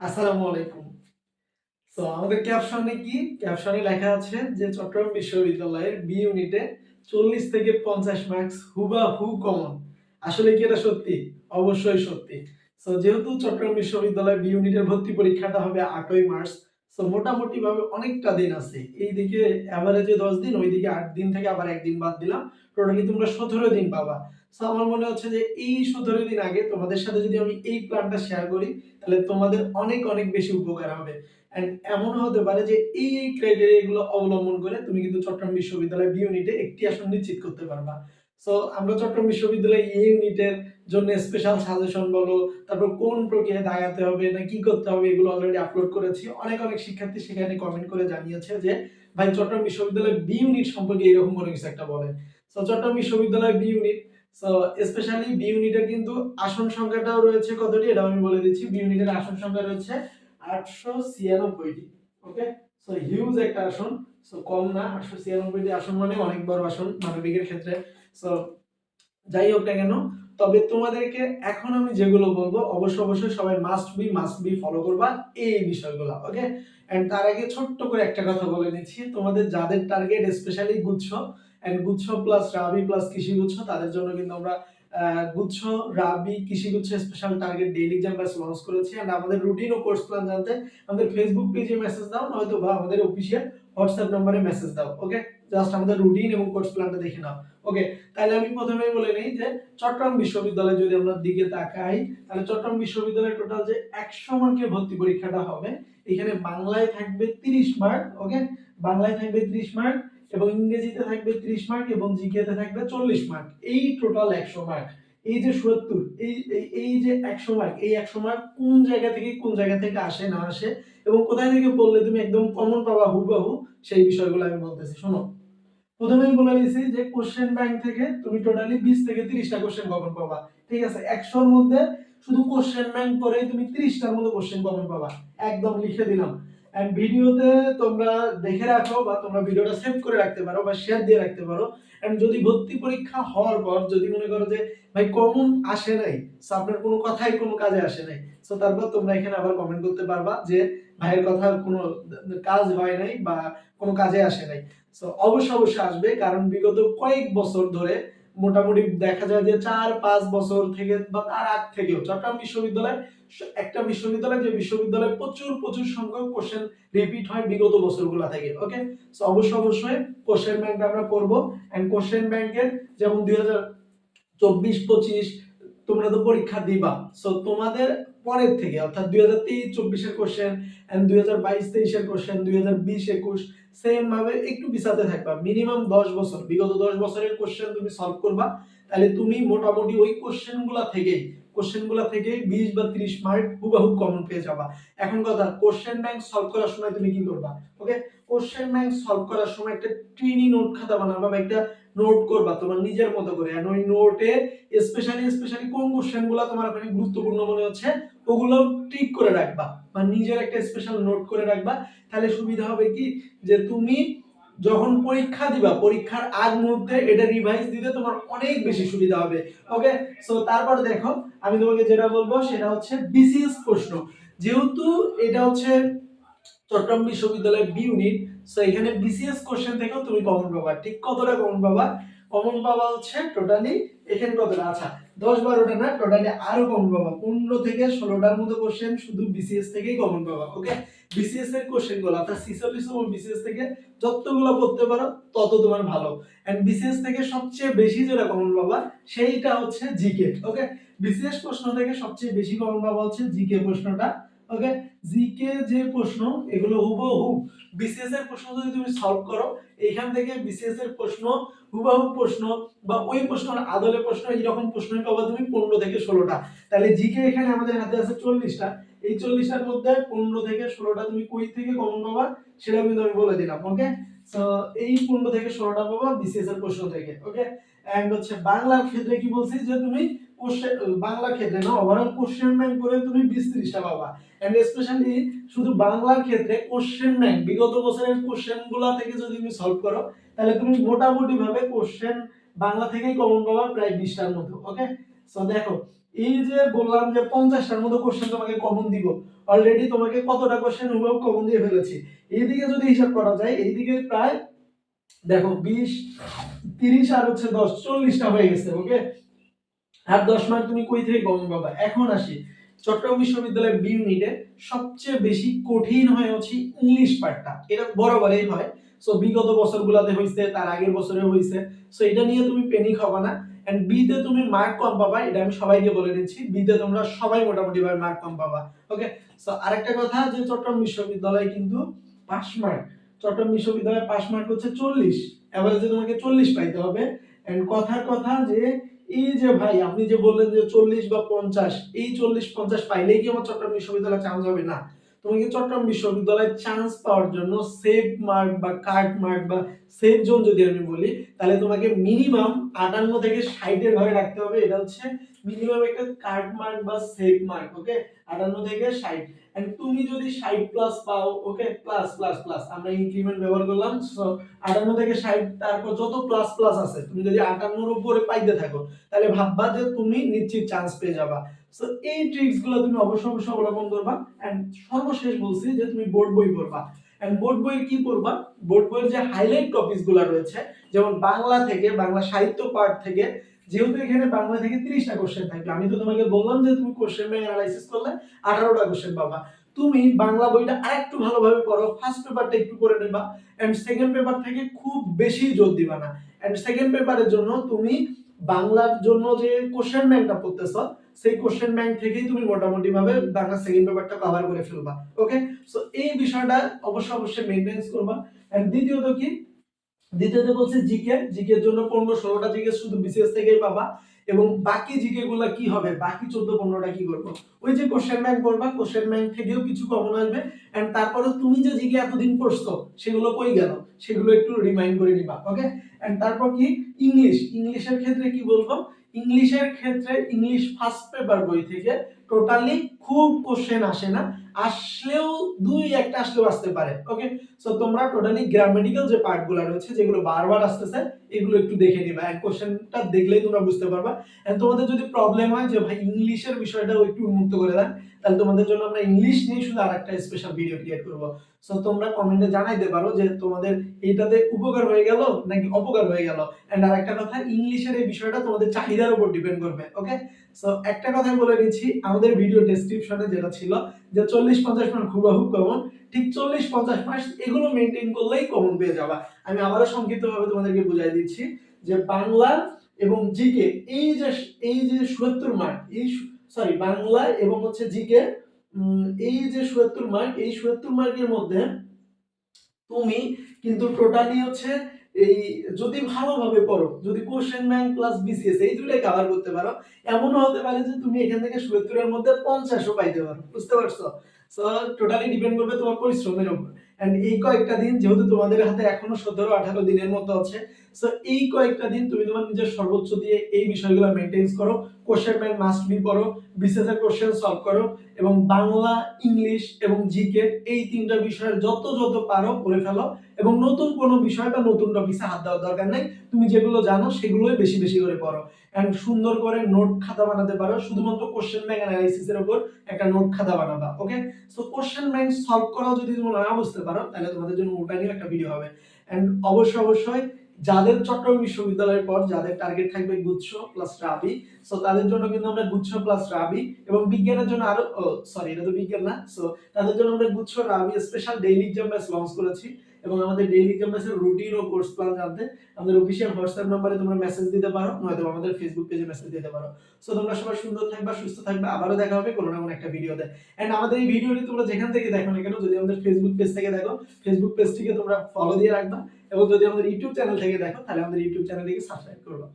আসসালামু আলাইকুম। তো আমাদের ক্যাপশনে কি? ক্যাপশনে লেখা আছে যে চট্টগ্রাম বিশ্ববিদ্যালয়ের বি ইউনিটে চল্লিশ থেকে পঞ্চাশ মার্কস হুবা হু কমন আসলে কি এটা সত্যি? অবশ্যই সত্যি। তো যেহেতু চট্টগ্রাম বিশ্ববিদ্যালয় বি ইউনিটের ভর্তি পরীক্ষাটা হবে আটই মার্চ তো মোটামুটি ভাবে অনেকটা দিন আছে। এই দিকে অ্যাভারেজে দশ দিন ওই দিকে আট দিন থেকে আবার একদিন বাদ দিলাম। টোটালি তোমরা সতেরো দিন পাবা। আমার মনে হচ্ছে যে এই সতেরো দিন আগে তোমাদের সাথে যদি আমি এই প্ল্যানটা শেয়ার করি, তাহলে তোমাদের অনেক অনেক বেশি উপকার হবে। এন্ড এমন হতে পারে যে এই এই ক্রাইটেরিয়া অবলম্বন করে তুমি কিন্তু চট্টগ্রাম বিশ্ববিদ্যালয় বি ইউনিটে একটি আসন নিশ্চিত করতে পারবা। সো আমরা চট্টগ্রাম বিশ্ববিদ্যালয় এ ইউনিটের জন্য স্পেশাল সাজেশন বলো, তারপর কোন প্রক্রিয়ায় দাগাতে হবে, না কি করতে হবে, এগুলো অলরেডি আপলোড করেছি। অনেক অনেক শিক্ষার্থী সেখানে কমেন্ট করে জানিয়েছে যে, ভাই, চট্টগ্রাম বিশ্ববিদ্যালয় বি ইউনিট সম্পর্কে এরকম কোনো কিছু একটা বলেন। সো চট্টগ্রাম বিশ্ববিদ্যালয় B unit so specially B ইউনিটের কিন্তু আসন সংখ্যাটাও রয়েছে কতটি? এটা আমি বলে দিচ্ছি। বি ইউনিটের আসন সংখ্যা রয়েছে আটশো ছিয়ানব্বইটি, ওকে? সো হিউজ একটা আসন। সো কম না, আটশো ছিয়ানব্বইটি আসন মানে অনেক বড় আসন মানবিকের ক্ষেত্রে। সো যাই হোক না কেন, তবে তোমাদেরকে এখন আমি যেগুলো বলব অবশ্যই অবশ্যই সবাই must be must be follow করবা এই বিষয়গুলো, ওকে? এন্ড তার আগে ছোট্ট করে একটা কথা বলে নিচ্ছি। তোমাদের যাদের টার্গেট স্পেশালি গুচ্ছ এন্ড গুচ্ছ প্লাস রাবি প্লাস কৃষি গুচ্ছ তাদের জন্য কিন্তু আমরা গুচ্ছ, রাবি কৃষি গুচ্ছ special target daily exam batch launch করেছি। এন্ড আমাদের রুটিন ও কোর্স প্ল্যান জানতে আমাদের ফেসবুক পেজে মেসেজ দাও, নয়তো বা আমাদের অফিসিয়াল হোয়াটসঅ্যাপ নম্বরে মেসেজ দাও ওকে জাস্ট আমাদের রুটিন এবং কোর্স প্ল্যানটা দেখে নাও ওকে তাহলে আমি প্রথমেই বলে নেই যে চট্টগ্রাম বিশ্ববিদ্যালয় যদি আমরা দিকে তাকাই, তাহলে চট্টগ্রাম বিশ্ববিদ্যালয়ের টোটাল যে একশো মার্কের ভর্তি পরীক্ষাটা হবে, এখানে বাংলায় থাকবে তিরিশ মার্ক ওকে বাংলায় থাকবে তিরিশ মার্ক এবং ইংরেজিতে থাকবে ত্রিশ মার্ক এবং জিকেতে থাকবে চল্লিশ মার্ক। এই টোটাল একশো মার্ক। এই যে সত্তর, এই, এই- যে একশো মার্ক, এই একশো মার্ক কোন জায়গা থেকে কোন জায়গা থেকে আসে, না আসে, এবং কোথায় থেকে পড়লে তুমি একদম কমন পাবা হুবহু, সেই বিষয়গুলো আমি বলতেছি। শোনো প্রথমেই বলে দিয়েছি যে কোশ্চেন ব্যাংক থেকে তুমি টোটালি বিশ থেকে তিরিশটা কোশ্চেন কমন পাবা। ঠিক আছে? একশোর মধ্যে শুধু কোশ্চেন ব্যাংক পরেই তুমি তিরিশটার মধ্যে কোশ্চেন কমন পাবা। একদম লিখে দিলাম। এন্ড ভিডিওতে তোমরা দেখে রাখো বা তোমরা ভিডিওটা সেভ করে রাখতে পারো বা শেয়ার দিয়ে রাখতে পারো। এন্ড যদি ভর্তি পরীক্ষা হওয়ার পর যদি মনে করো যে, ভাই কমন আসে নাই, so আপনার কোনো কথাই কোনো কাজে আসে নাই। সো তারপর তোমরা এখানে আবার কমেন্ট করতে পারবা যে, ভাইয়ের কথা কোনো কাজ হয় নাই বা কোনো কাজে আসে নাই। সো অবশ্যই অবশ্যই আসবে, কারণ বিগত কয়েক বছর ধরে মোটামুটি দেখা যায় যে চার, পাঁচ বছর থেকে বা তার আগ থেকেও চট্টগ্রাম বিশ্ববিদ্যালয় একটা বিশ্ববিদ্যালয় যে বিশ্ববিদ্যালয়ে প্রচুর প্রচুর সংখ্যক কোশ্চেন রিপিট হয় বিগত বছরগুলো থেকে ওকে অবশ্য, অবশ্যই কোশ্চেন ব্যাংকটা আমরা করব অ্যান্ড কোশ্চেন ব্যাংকের যেমন দুই হাজার চব্বিশ, পঁচিশ তোমরা তো পরীক্ষা দিবা। সো তোমাদের পরের থেকে, অর্থাৎ দুই হাজার তেইশ চব্বিশের কোশ্চেন এন্ড দুই হাজার বাইশ তেইশের কোশ্চেন দুই হাজার বিশ একুশ সেম ভাবে একটু পিছাতে থাকবা। মিনিমাম দশ বছর, বিগত দশ বছরের কোশ্চেন তুমি সলভ করবা। তাহলে তুমি মোটামুটি ওই কোশ্চেনগুলা থেকেই কোশ্চেনগুলা থেকেই বিশ বা ত্রিশ মার্ক হুবাহু কমন পেয়ে যাবা। এখন কথা কোশ্চেন ব্যাংক সলভ করার সময় তুমি কি করবা? ওকে কোশ্চেন ব্যাংক সলভ করার সময় একটা ট্রিনি নোট খাতা বানাবা বা একটা নোট করবা, তোমার নিজের মতো করে। And ওই নোটে স্পেশালি স্পেশালি কোন কোশ্চেনগুলা তোমার ওখানে গুরুত্বপূর্ণ মনে হচ্ছে, ওগুলো টিক করে রাখবা বা নিজের একটা স্পেশাল নোট করে রাখবা। তাহলে সুবিধা হবে কি? যে তুমি যখন পরীক্ষা দিবা, পরীক্ষার আগ মুহূর্তে এটা রিভাইজ দিতে তোমার অনেক বেশি সুবিধা হবে। ওকে সো তারপর দেখো, আমি তোমাকে যেটা বলব সেটা হচ্ছে বিসিএস প্রশ্ন। যেহেতু এটা হচ্ছে চট্টগ্রাম বিশ্ববিদ্যালয়ের বি ইউনিট সো এখানে বিসিএস কোশ্চেন থেকেও তুমি কমন পাবা। ঠিক কতটা কমন পাবা? কমন পাবা হচ্ছে টোটালি এখানে কতটা? আচ্ছা দশ বারোটা না টোটালি আরও কমন পাবা। পনেরো থেকে ষোলোটার মতো কোশ্চেন শুধু বিসিএস থেকেই কমন পাবা ওকে বিসিএস এর কোশ্চেনগুলো, অর্থাৎ সিসলিস এবং বিসিএস থেকে যতগুলো পড়তে পারো, তত তোমার ভালো। এন্ড বিসিএস থেকে সবচেয়ে বেশি যেটা কমন পাবা, সেইটা হচ্ছে জিকে ওকে বিসিএস প্রশ্ন থেকে সবচেয়ে বেশি কমন পাবা হচ্ছে জিকে প্রশ্নটা। ওকে জিকে যে প্রশ্ন, এগুলো হুবহু বিসিএস এর প্রশ্ন যদি তুমি সলভ করো, এখান থেকে বিসিএস এর প্রশ্ন, হুবহু প্রশ্ন বা ওই প্রশ্নের আদলে প্রশ্ন এইরকম প্রশ্নই পাবা তুমি পনেরো থেকে ষোলোটা। তাহলে জিকে এখানে আমাদের হাতে আছে চল্লিশটা। এই চল্লিশটার মধ্যে পনেরো থেকে ষোলোটা তুমি কই থেকে কমন পাবা সেটা কিন্তু আমি বলে দিলাম ওকে সো এই পনেরো থেকে ষোলোটা পাবা বিসিএস এর প্রশ্ন থেকে ওকে এন্ড হচ্ছে বাংলার ক্ষেত্রে কি বলছি যে তুমি বাংলার ক্ষেত্রে না ওভারঅল কোশ্চেন ব্যাংক করে তুমি বিশ ত্রিশটা পাবা। এন্ড স্পেশালি শুধু বাংলার ক্ষেত্রে কোশ্চেন ব্যাংক বিগত বছরের কোশ্চেনগুলা থেকে যদি তুমি সলভ করো, তাহলে তুমি মোটামুটি ভাবে কোশ্চেন বাংলা থেকেই কমন পাবা প্রায় বিশটার মতো ওকে সো দেখো, এই যে বললাম যে পঞ্চাশটার মতো কোশ্চেন তোমাকে কমন দিব অলরেডি তোমাকে কতটা কোশ্চেন হুবহু কমন দিয়ে ফেলেছি। এইদিকে যদি হিসাব করা যায়, এইদিকে প্রায়, দেখো, বিশ, তিরিশ আর হচ্ছে দশ, চল্লিশটা হয়ে গেছে ওকে আর দশ মার্ক তুমি কই থেকে কমন পাবা? এখন আসি। চট্টগ্রাম বিশ্ববিদ্যালয়ের বি ইউনিটে সবচেয়ে বেশি কঠিন হয় হচ্ছে ইংলিশ পার্টটা এটা বরাবরই হয়। সো বিগত বছরগুলোতে হয়েছে তার আগের বছরে হয়েছে সো এটা নিয়ে তুমি পেনিক হবা না। এন্ড বি তে তুমি মার্ক কম পাবা, এটা আমি সবাইকে বলে দিচ্ছি। বি তে তোমরা সবাই মোটামুটি ভাবে মার্ক কম পাবা। ওকে সো আরেকটা কথা যে চট্টগ্রাম বিশ্ববিদ্যালয়ে কিন্তু পাস মার্ক চট্টগ্রাম বিশ্ববিদ্যালয়ে পাস মার্ক হচ্ছে চল্লিশ। এভারেজে তোমাকে চল্লিশ পাইতে হবে। এন্ড কথার কথা যে এই যে ভাই, আপনি যে বললেন যে চল্লিশ বা পঞ্চাশ, এই চল্লিশ, পঞ্চাশ পাইলেই কি আমার চট্টগ্রাম বিশ্ববিদ্যালয়ে চান্স হবে? না। তোমাকে চট্টগ্রাম বিশ্ববিদ্যালয়ে চান্স পাওয়ার জন্য সেভ মার্ক বা কার্ড মার্ক বা সেভ জোন যদি আমি বলি, তাহলে তোমাকে মিনিমাম আটান্ন থেকে ষাটের ঘরে রাখতে হবে। এটা হচ্ছে মিনিমাম একটা কার্ড মার্ক বা সেভ মার্ক ওকে আটান্ন থেকে ষাট। এন্ড তুমি যদি ষাট প্লাস পাও ওকে প্লাস প্লাস প্লাস আমরা ইনক্রিমেন্ট ব্যবহার করলাম সো আটান্ন থেকে ষাট, তারপর যত প্লাস প্লাস আছে, তুমি যদি আটান্নর উপরে পাইতে থাকো, তাহলে ভাববা যে তুমি নিশ্চিত চান্স পেয়ে যাবা। সো এই ট্রিক্সগুলো তুমি অবশ্যই অবশ্যই অবলম্বন করবা। এন্ড সর্বশেষ বলছি যে তুমি বোর্ড বই পড়বা। এন্ড বোর্ড বইয়ের কি পড়বা? বোর্ড বইয়ের যে হাইলাইট টপিকসগুলো রয়েছে, যেমন বাংলা থেকে, বাংলা সাহিত্য পাঠ থেকে যেহেতু এখানে বাংলা থেকে তিরিশটা কোশ্চেন থাকবে, আমি তো তোমাকে বললাম যে তুমি কোশ্চেন ব্যাংক অ্যানালাইসিস করলে আঠারোটা কোশ্চেন পাবা। তুমি বাংলা বইটা আরেকটু ভালোভাবে পড়ো ফার্স্ট পেপারটা একটু করে নেবা এন্ড সেকেন্ড পেপার থেকে খুব বেশি জোর দিবা না। এন্ড সেকেন্ড পেপারের জন্য তুমি বাংলার জন্য যে কোশ্চেন ব্যাংকটা পড়তেছ, সেই কোশ্চেন ব্যাংক থেকেই তুমি মোটামুটি ভাবে বাংলা সেকেন্ড পেপারটা কভার করে ফেলবা ওকে সো এই বিষয়টা অবশ্যই অবশ্যই মেনটেন্স করবা। এন্ড দ্বিতীয়ত কি? দ্বিতীয়ত বলছে জিকে জিকে এর জন্য পনেরো, ষোলোটা জিকে শুধু বিসিএস থেকেই পাবা। এবং বাকি জিকে গুলা কি হবে? বাকি চোদ্দ, পনেরোটা কি করব? ওই যে কোশ্চেন ব্যাংক করবা কোশ্চেন ব্যাংক থেকেও কিছু কমন আসবে। এন্ড তারপরে তুমি যে জিকে এতদিন পড়ছো, সেগুলো কই গেল? সেগুলো একটু রিমাইন্ড করে নিবা ওকে এন্ড তারপর কি? ইংলিশ ইংলিশের ক্ষেত্রে কি বলব? ইংলিশের ক্ষেত্রে ইংলিশ ফার্স্ট পেপার বই থেকে টোটালি খুব কোশ্চেন আসে না। আসলেও দুই একটা আসলেও আসতে পারে ওকে সো তোমরা টোটালি গ্রামেটিক্যাল যে পার্টগুলো রয়েছে, যেগুলো বারবার আসতেছে, এগুলো একটু দেখে নিবা। এক কোশ্চেনটা দেখলেই তোমরা বুঝতে পারবা। এন্ড তোমাদের যদি প্রবলেম হয় যে, ভাই, ইংলিশের বিষয়টাও একটু উন্মুক্ত করে দেন, তাহলে তোমাদের জন্য আমরা ইংলিশ নিয়ে শুধু আর একটা স্পেশাল ভিডিও ক্রিয়েট করব। সো তোমরা কমেন্টে জানাইতে পারো যে, তোমাদের এইটাতে উপকার হয়ে গেল নাকি অপকার হয়ে গেল? এন্ড আর একটা কথা ইংলিশের এই বিষয়টা তোমাদের চাহিদার উপর ডিপেন্ড করবে ওকে সো একটা কথা বলে দিচ্ছি আমাদের ভিডিও ডেসক্রিপশনে যেটা ছিল যে চল্লিশ পঞ্চাশ মার্ক হুবাহু কমন ঠিক চল্লিশ পঞ্চাশ মার্ক এগুলো মেনটেন করলেই কমন পেয়ে যাবা। আমি আবারও সংক্ষিপ্তভাবে তোমাদেরকে বুঝাই দিচ্ছি যে বাংলা এবং জিকে, এই যে এই যে সুয়াত্তর মার্ক এই সরি বাংলা এবং হচ্ছে জিকে এই যে সুয়াত্তর মার্ক এই সুয়াত্তর মার্কের মধ্যে তুমি কিন্তু টোটালি হচ্ছে এই যদি ভালোভাবে পড়ো, যদি কোশ্চেন ব্যাংক প্লাস বিসিএস এই দুটাই কভার করতে পারো, এমনও হতে পারে যে তুমি এখান থেকে সুয়েত্তরের মধ্যে পঞ্চাশও পাইতে পারো, বুঝতে পারছ? সো টোটালি ডিপেন্ড করবে তোমার পরিশ্রমের উপর। এন্ড এই কয়েকটা দিন যেহেতু তোমাদের হাতে এখনও সতেরো, আঠারো দিনের মতো আছে সো এই কয়েকটা দিন তুমি তোমার নিজের সর্বোচ্চ দিয়ে এই বিষয়গুলো মেনটেন্স করো। কোশ্চেন মাস্ট বি পড়ো কোশ্চেন সলভ করো এবং বাংলা, ইংলিশ এবং জিকে এই তিনটা বিষয়ের যত যত পারো ফেলো এবং নতুন কোনো বিষয় বা নতুন টপিক্সে হাত দেওয়ার দরকার নেই। তুমি যেগুলো জানো সেগুলোই বেশি বেশি করে পড়ো। এন্ড সুন্দর করে নোট খাতা বানাতে পারো, শুধুমাত্র কোশ্চেন ব্যাংক অ্যানালাইসিস এর উপর একটা নোট খাতা বানাবা okay so question bank solve করাও যদি তোমরা না বুঝতে পারো, তাহলে তোমাদের জন্য ওটা নিয়ে একটা ভিডিও হবে। অ্যান্ড অবশ্যই অবশ্যই যাদের চট্টগ্রাম বিশ্ববিদ্যালয়ের পর যাদের টার্গেট থাকবে গুচ্ছ প্লাস রাবি সো তাদের জন্য কিন্তু আমরা গুচ্ছ প্লাস রাবি এবং বিজ্ঞানের জন্য আরও সরি এটা তো বিজ্ঞান না সো তাদের জন্য আমরা গুচ্ছ, Rabi special daily exam batch launch করেছি। এবং আমাদের ডেইলি ক্যাম্পাসের রুটিন ও কোর্স প্ল্যান জানতে আমাদের অফিসিয়াল হোয়াটসঅ্যাপ নাম্বারে তোমরা মেসেজ দিতে পারো নয়তো আমাদের ফেসবুক পেজে মেসেজ দিতে পারো। সো তোমরা সবাই সুন্দর থাকবা, সুস্থ থাকবে, আবারও দেখা হবে কোনো না কোনো একটা ভিডিওতে এন্ড আমাদের এই ভিডিওটি তোমরা যেখান থেকে দেখো না কেন, যদি আমাদের ফেসবুক পেজ থেকে দেখো ফেসবুক পেজটিকে তোমরা ফলো দিয়ে রাখবা এবং যদি আমাদের ইউটিউব চ্যানেল থেকে দেখো, তাহলে আমাদের ইউটিউব চ্যানেলটিকে সাবস্ক্রাইব করবা।